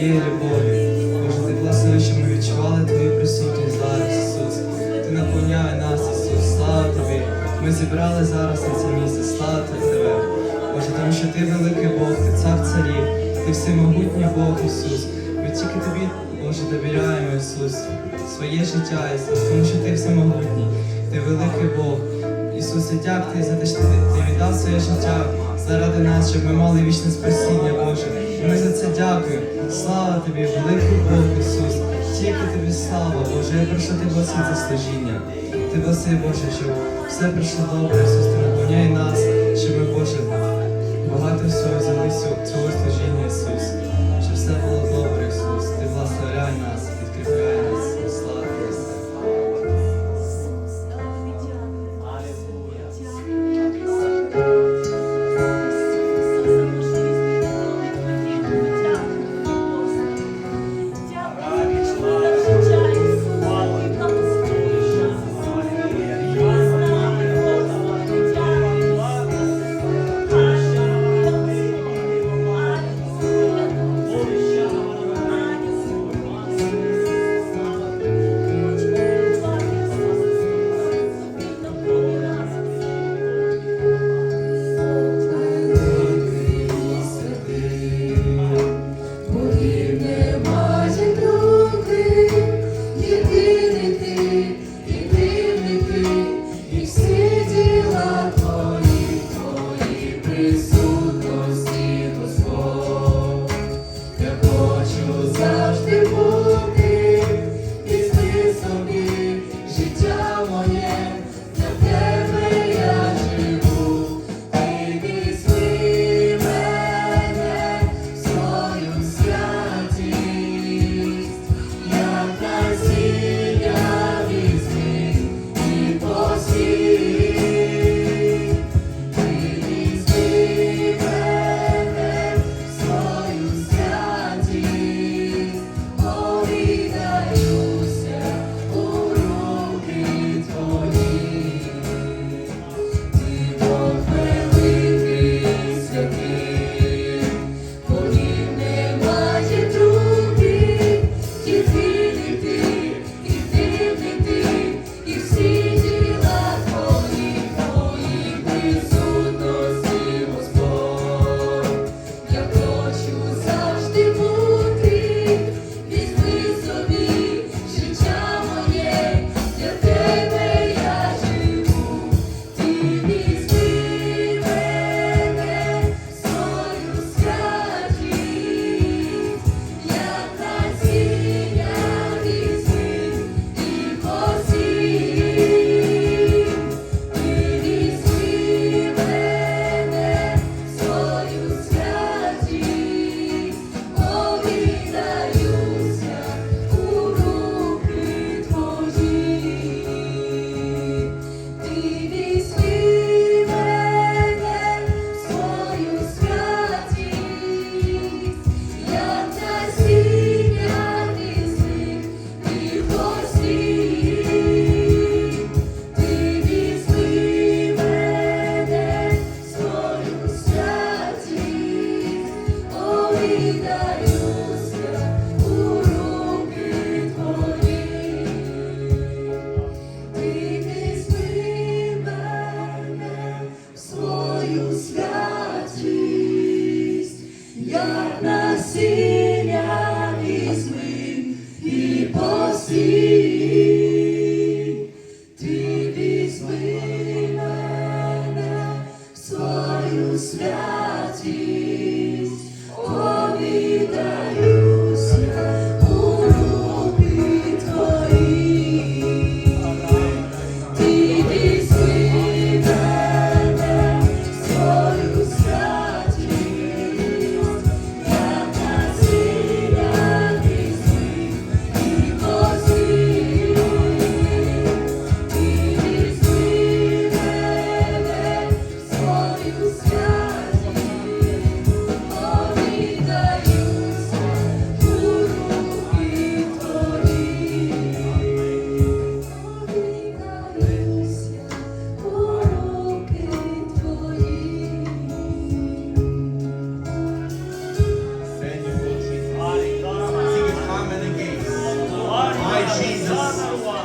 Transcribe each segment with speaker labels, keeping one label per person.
Speaker 1: Твоєю любов'ю. Боже, ти благослови, що ми відчували Твою присутність зараз, Ісус. Ти наповняй нас, Ісус, слава Тобі. Ми зібрали зараз на це місце, славити Тебе. Боже, тому що Ти великий Бог, Ти цар царів, Ти всемогутній Бог, Ісус. Ми тільки Тобі, Боже, довіряємо, Ісус, своє життя, Ісус, тому що Ти всемогутній, Ти великий Бог. Ісус, я дякую за те, що ти віддав своє життя заради нас, щоб ми мали вічне спасіння, Боже. Ми за це дякуємо. Слава тобі, великий Бог, Ісус. Тільки тобі слава, Боже. Я прошу ти благослови це служіння. Ти благослови, Боже, щоб все прийшло добре, Ісус, ти наповняй нас, щоб ми, Боже, багато всього взяли цього служіння, Ісус. Щоб все було добре, Ісус. Ти благословляй нас, підкріпляй нас,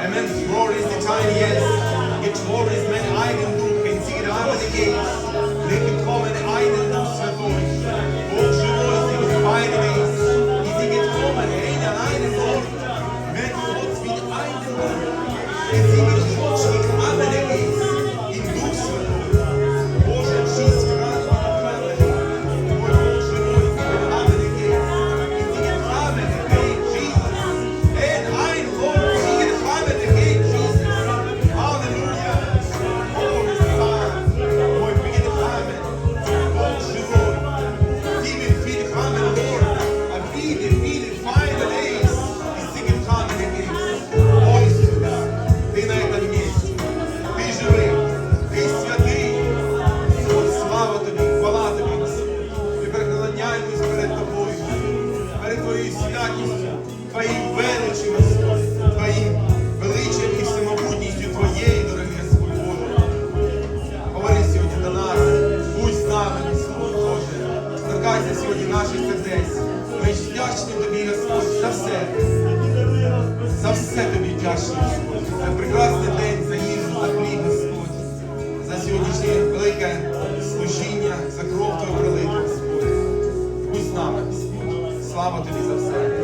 Speaker 2: Immense glory, is the time, yes. Yet more is men I can do, can see it, I'm the case. сьогодні наших сердець. Ми вдячні тобі, Господь, за все. За все тобі вдячні, За прекрасний день, за їжу, за хліб, Господь, за сьогоднішнє велике служіння, за кров Твою пролиту, Господь. Будь з нами, Господь. Слава тобі за все.